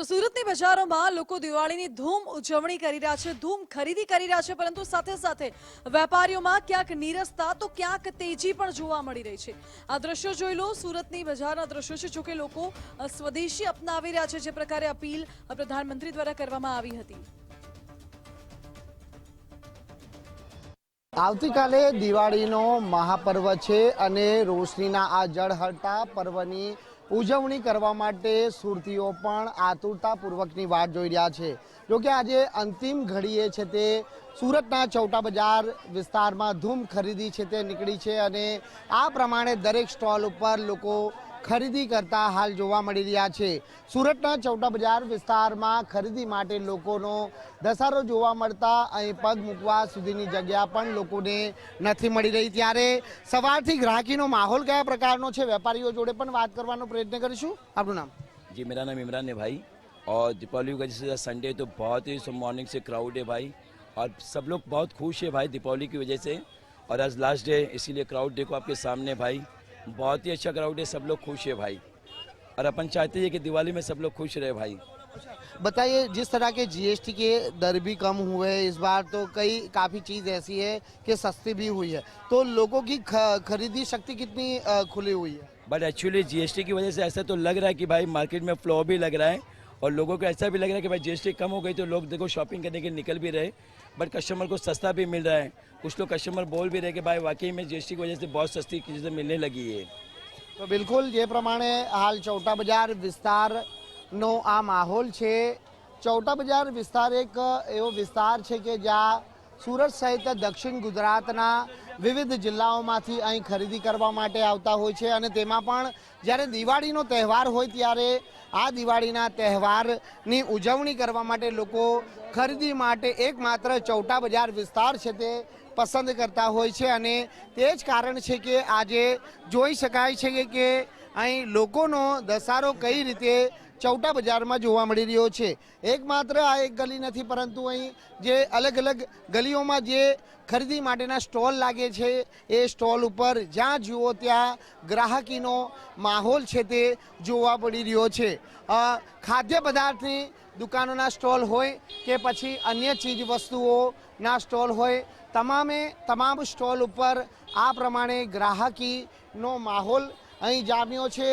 તો સુરતની બજારોમાં લોકો દિવાળીની ધૂમ ઉજવણી કરી રહ્યા છે, ધૂમ ખરીદી કરી રહ્યા છે, પરંતુ સાથે સાથે વેપારીઓમાં ક્યાંક નીરસતા તો ક્યાંક તેજી પણ જોવા મળી રહી છે. આ દ્રશ્યો જોઈ લો, સુરતની બજારના દ્રશ્યો છે, જોકે લોકો સ્વદેશી અપનાવી રહ્યા છે, જે પ્રકારે અપીલ પ્રધાનમંત્રી દ્વારા કરવામાં આવી હતી. આવતીકાલે દિવાળીનો મહાપર્વ છે અને રોશનીના આ જળહળતા પર્વની ઉજવણી કરવા માટે સુરતીઓ પણ આતુરતાપૂર્વકની વાટ જોઈ રહ્યા છે. જોકે આજે અંતિમ ઘડીએ છે તે સુરતના ચૌટા બજાર વિસ્તારમાં ધૂમ ખરીદી છે તે નીકળી છે અને આ પ્રમાણે દરેક સ્ટોલ ઉપર લોકો ખરીદી કરતા હાલ જોવા મળી રહ્યા છે સુરતના ચૌટા બજાર વિસ્તારમાં ખરીદી માટે લોકોનો ધસારો જોવા મળતા અહીં પગ મૂકવા સુધીની જગ્યા પણ લોકોને નથી મળી રહી ત્યારે સવારથી ગ્રાહકીનો માહોલ કયા પ્રકારનો છે વેપારીઓ જોડે પણ વાત કરવાનો પ્રયત્ન કરીશું આપણું નામ जी मेरा नाम इमरान है भाई और दीपावली का जैसे संडे तो बहुत ही मॉर्निंग से क्राउड है भाई और सब लोग बहुत खुश है भाई दीपावली की वजह से और आज लास्ट डे इसीलिए क्राउड देखो आपके सामने भाई बहुत ही अच्छा क्राउड है सब लोग खुश है भाई। और अपन चाहते हैं कि दिवाली में सब लोग खुश रहे भाई। बताइए जिस तरह के जीएसटी के दर भी कम हुए इस बार तो कई काफ़ी चीज़ ऐसी है कि सस्ती भी हुई है। तो लोगों की ख- खरीदी शक्ति कितनी खुली हुई है? बट एक्चुअली जीएसटी की वजह से ऐसा तो लग रहा है कि भाई मार्केट में फ्लो भी लग रहा है। और लोगों को ऐसा भी लग रहा है कि भाई जीएसटी कम हो गई तो लोग देखो शॉपिंग करने के निकल भी रहे बट कस्टमर को सस्ता भी मिल रहा है कुछ लोग कस्टमर बोल भी रहे कि भाई वाकई में जीएसटी की वजह से बहुत सस्ती चीज़ें मिलने लगी है તો બિલકુલ જે પ્રમાણે હાલ ચૌટા બજાર વિસ્તારનો આ માહોલ છે ચૌટા બજાર વિસ્તાર એક એવો વિસ્તાર છે કે જ્યાં સુરત સહિત દક્ષિણ ગુજરાતના વિવિધ જિલ્લાઓમાંથી અહીં ખરીદી કરવા માટે આવતા હોય છે અને તેમાં પણ જ્યારે દિવાળીનો તહેવાર હોય ત્યારે આ દિવાળીના તહેવારની ઉજવણી કરવા માટે લોકો ખરીદી માટે એકમાત્ર ચૌટા બજાર વિસ્તાર છે તે પસંદ કરતા હોય છે અને તે જ કારણ છે કે આજે જોઈ શકાય છે કે- અહીં લોકોનો ધસારો કઈ રીતે ચૌટા બજારમાં જોવા મળી રહ્યો છે. એકમાત્ર આ એક ગલી નથી, પરંતુ અહીં જે અલગ અલગ ગલીઓમાં જે ખરીદી માટેના સ્ટોલ લાગે છે, એ સ્ટોલ ઉપર જ્યાં જુઓ ત્યાં ગ્રાહકીનો માહોલ છે તે જોવા મળી રહ્યો છે. ખાદ્ય પદાર્થની દુકાનોના સ્ટોલ હોય કે પછી અન્ય ચીજ વસ્તુઓના સ્ટોલ હોય, તમામે તમામ સ્ટોલ ઉપર આ પ્રમાણે ગ્રાહકીનો માહોલ અહીં જામ્યો છે.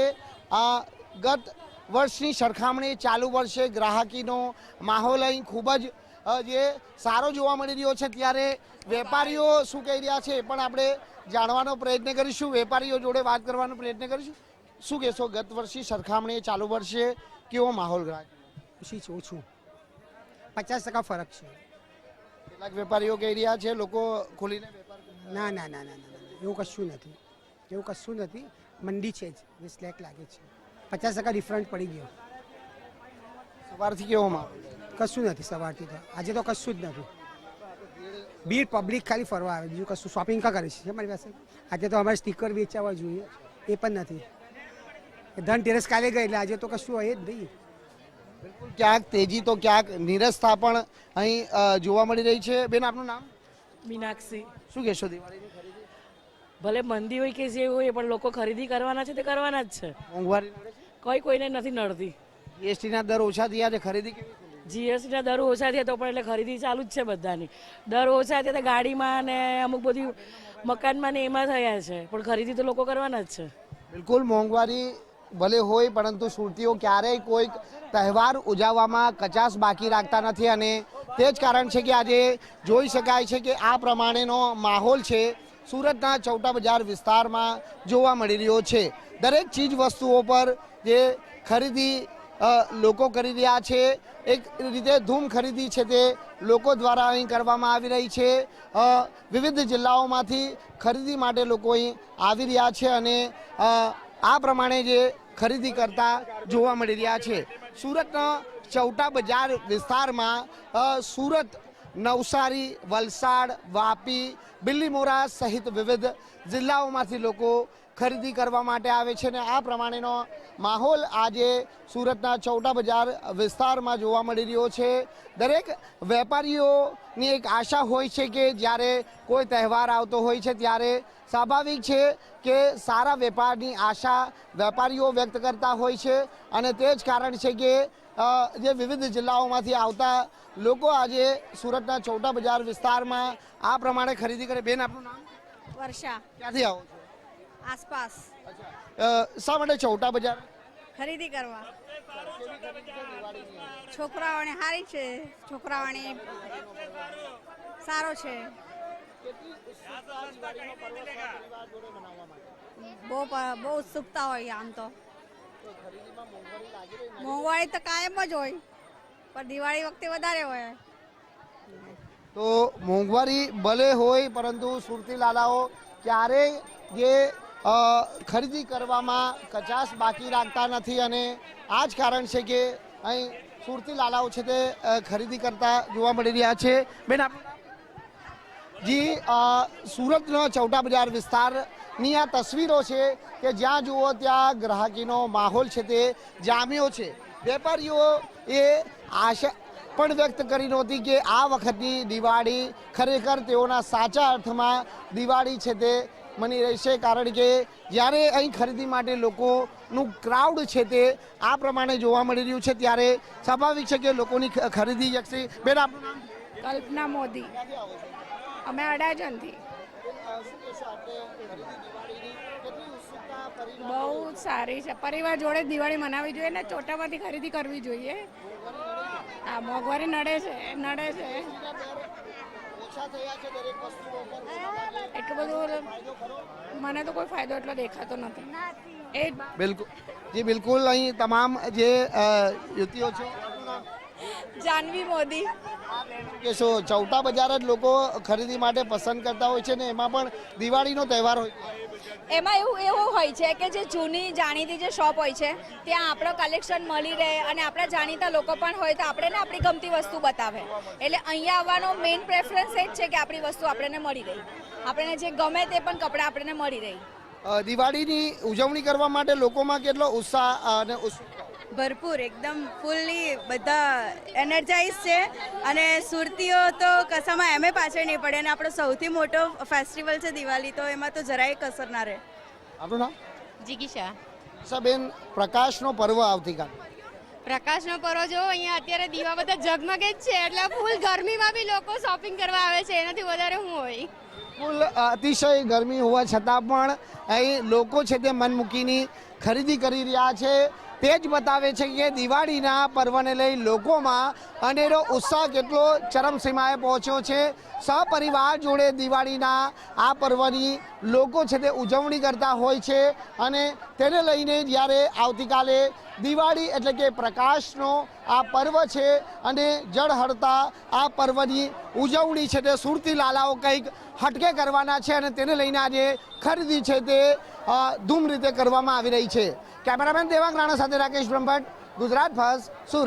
આ ગત વર્ષની સરખામણી ચાલુ વર્ષે ગ્રાહકીનો માહોલ અહીં ખૂબ જ જે સારો જોવા મળી રહ્યો છે ત્યારે વેપારીઓ શું કહી રહ્યા છે એ પણ આપણે જાણવાનો પ્રયત્ન કરીશું. વેપારીઓ જોડે વાત કરવાનો પ્રયત્ન કરીશું. શું કહેશો ગત વર્ષની સરખામણીએ ચાલુ વર્ષે કેવો માહોલ ગ્રાહક? ખુશી છું ઓછું. પચાસ ટકા ફરક છે. કેટલાક વેપારીઓ કહી રહ્યા છે લોકો ખોલીને વેપાર ના ના ના ના ના એવું કશું નથી. એવું કશું નથી. મંડી છે જ. જે સ્લેક લાગે છે. પચાસ ટકા ડિફરન્ટ પડી ગયો. સવારથી કેવો માહોલ? કશું નથી સવારથી તો. આજે તો કશું જ નથી. ભીડ પબ્લિક ખાલી ફરવા આવે. બીજું કશું શોપિંગ કા કરે છે? મારી પાસે? આજે તો અમારે સ્ટીકર વેચાવા જોઈએ. એ પણ નથી. ધનતેરસ કાલે ગઈ એટલે આજે તો કશું હોય જ નહીં. ક્યાંક તેજી તો ક્યાંક નિરસતા પણ અહીં જોવા મળી રહી છે. બેન આપનું નામ? મીનાક્ષી. શું કહેશો દિવાળીની ખરીદી? ભલે મંદી હોય કે જે હોય પણ લોકો ખરીદી કરવાના છે તે કરવાના જ છે. મોંઘવારી કોઈ કોઈને નથી નડતી. જીએસટીના દર ઓછા થયા છે ખરીદી? જીએસટીના દર ઓછા થયા તો પણ એટલે ખરીદી ચાલુ જ છે બધાની. દર ઓછા થયા તો ગાડીમાં ને અમુક બધી મકાનમાં ને એમાં થયા છે પણ ખરીદી તો લોકો કરવાના જ છે. બિલકુલ મોંઘવારી ભલે હોય પરંતુ સુરતીઓ ક્યારેય કોઈક તહેવાર ઉજવવામાં કચાશ બાકી રાખતા નથી અને તે જ કારણ છે કે આજે જોઈ શકાય છે કે આ પ્રમાણેનો માહોલ છે. સુરતના ચૌટા બજાર વિસ્તારમાં જોવા મળી રહ્યો છે. દરેક ચીજ વસ્તુઓ પર જે ખરીદી લોકો કરી રહ્યા છે. એક રીતે ધૂમ ખરીદી છે તે લોકો દ્વારા અહીં કરવામાં આવી રહી છે. વિવિધ જિલ્લાઓમાંથી ખરીદી માટે લોકો અહીં આવી રહ્યા છે અને આ પ્રમાણે જે ખરીદી કરતા જોવા મળી રહ્યા છે. સુરતના ચૌટા બજાર વિસ્તારમાં સુરત નવસારી, વલસાડ, વાપી બિલ્લીમોરા સહિત વિવિધ જિલ્લાઓમાંથી લોકો ખરીદી કરવા માટે આવે છે ને આ પ્રમાણેનો માહોલ આજે સુરતના ચૌટા બજાર વિસ્તારમાં જોવા મળી રહ્યો છે. દરેક વેપારીઓની એક આશા હોય છે કે જ્યારે કોઈ તહેવાર આવતો હોય છે ત્યારે સ્વાભાવિક છે કે સારા વેપારની આશા વેપારીઓ વ્યક્ત કરતા હોય છે અને તે જ કારણ છે કે જે વિવિધ જિલ્લાઓમાંથી આવતા લોકો આજે સુરતના ચૌટા બજાર વિસ્તારમાં આ પ્રમાણે ખરીદી કરે. બેન આપનું નામ? વર્ષા. ક્યાંથી આવો છો? આસપાસ. શા માટે ચૌટા બજાર? ખરીદી કરવા. છોકરાઓને સારી છે. છોકરાઓને સારો છે. બહુ બહુ ઉત્સુકતા હોય આમ તો. મોંઘવારી તો કાયમ જ હોય, પણ દિવાળી વખતે વધારે હોય તો મોંઘવારી ભલે હોય, પરંતુ સુરતી લાલાઓ ક્યારેય જે ખરીદી કરવામાં કચાશ બાકી રાખતા નથી અને આ જ કારણ છે કે અહીં સુરતી લાલાઓ છે તે ખરીદી કરતા જોવા મળી રહ્યા છે બેન આપણું? જી સુરતના ચૌટા બજાર વિસ્તારની આ તસવીરો છે કે જ્યાં જુઓ ત્યાં ગ્રાહકીનો માહોલ છે તે જામ્યો છે. વેપારીઓ એ આશા પણ વ્યક્ત કરી નહોતી કે આ વખતની દિવાળી ખરેખર તેઓના સાચા અર્થમાં દિવાળી છે તે મની રહેશે, કારણ કે જ્યારે અહીં ખરીદી માટે લોકોનું ક્રાઉડ છે તે આ પ્રમાણે જોવા મળી રહ્યું છે, ત્યારે સ્વાભાવિક છે કે લોકોની ખરીદી યક્ષી બેન, આપનું નામ? કલ્પના મોદી. અમે અડાજણથી. બહુ જ સારી છે. પરિવાર જોડે જ દિવાળી મનાવવી જોઈએ ને ચોટામાંથી ખરીદી કરવી જોઈએ. હા મોંઘવારી નડે છે નડે છે. એટલું બધું મને તો કોઈ ફાયદો એટલો દેખાતો નથી. એ બિલકુલ. જી બિલકુલ. અહીં તમામ જે યુવતીઓ છે. જાનવી મોદી. કે શું ચૌટા બજાર જ લોકો ખરીદી માટે પસંદ કરતા હોય છે ને? એમાં પણ દિવાળીનો તહેવાર હોય. એમાં એવું એવું હોય છે કે જે જૂની જાણીતી જે શોપ હોય છે ત્યાં આપણો કલેક્શન મળી રહે અને આપણા જાણીતા લોકો પણ હોય તો આપણે ને આપણી ગમતી વસ્તુ બતાવે. એટલે અહીંયા આવવાનો મેઇન પ્રેફરન્સ એ જ છે કે આપણી વસ્તુ આપણને મળી રહી. આપણને જે ગમે તે પણ કપડાં આપણને મળી રહી. દિવાળીની ઉજવણી કરવા માટે લોકોમાં કેટલો ઉત્સાહ અને ભરપૂર એકદમ ફૂલ્લી બધા એનર્જાઇઝ છે. અને સુરતીઓ તો કશામાં એમે પાછળ નહીં પડે અને આપણો સૌથી મોટો ફેસ્ટિવલ છે દિવાળી તો એમાં તો જરાય કસર ના રહે. આપણું નામ? જીગીશા બેન પ્રકાશનો પર્વ આવતીકાલ પ્રકાશનો પર્વ જો અહીંયા અત્યારે દીવા બધા ઝગમગે જ છે એટલે ફૂલ ગરમીમાં બી લોકો શોપિંગ કરવા આવે છે એનાથી વધારે હું હોય. ફૂલ અતિશય ગરમી હોવા છતાં પણ અહીં લોકો છે તે મન મૂકીની ખરીદી કરી રહ્યા છે. તે જ બતાવે છે કે દિવાળીના પર્વને લઈ લોકોમાં અનેરો ઉત્સાહ કેટલો ચરમસીમાએ પહોંચ્યો છે. સહપરિવાર જોડે દિવાળીના આ પર્વની લોકો છે તે ઉજવણી કરતા હોય છે અને તેને લઈને જ્યારે આવતીકાલે દિવાળી એટલે કે પ્રકાશનો આ પર્વ છે અને જળહળતા આ પર્વની ઉજવણી છે તે સુરતી લાલાઓ કંઈક હટકે કરવાના છે અને તેને લઈને આજે ખરીદી છે તે ધૂમ રીતે કરવામાં આવી રહી છે. કેમેરામેન દેવાંગ રાણા સાથે રાકેશ બ્રહ્મભટ્ટ, ગુજરાત ફર્સ્ટ, સુરત.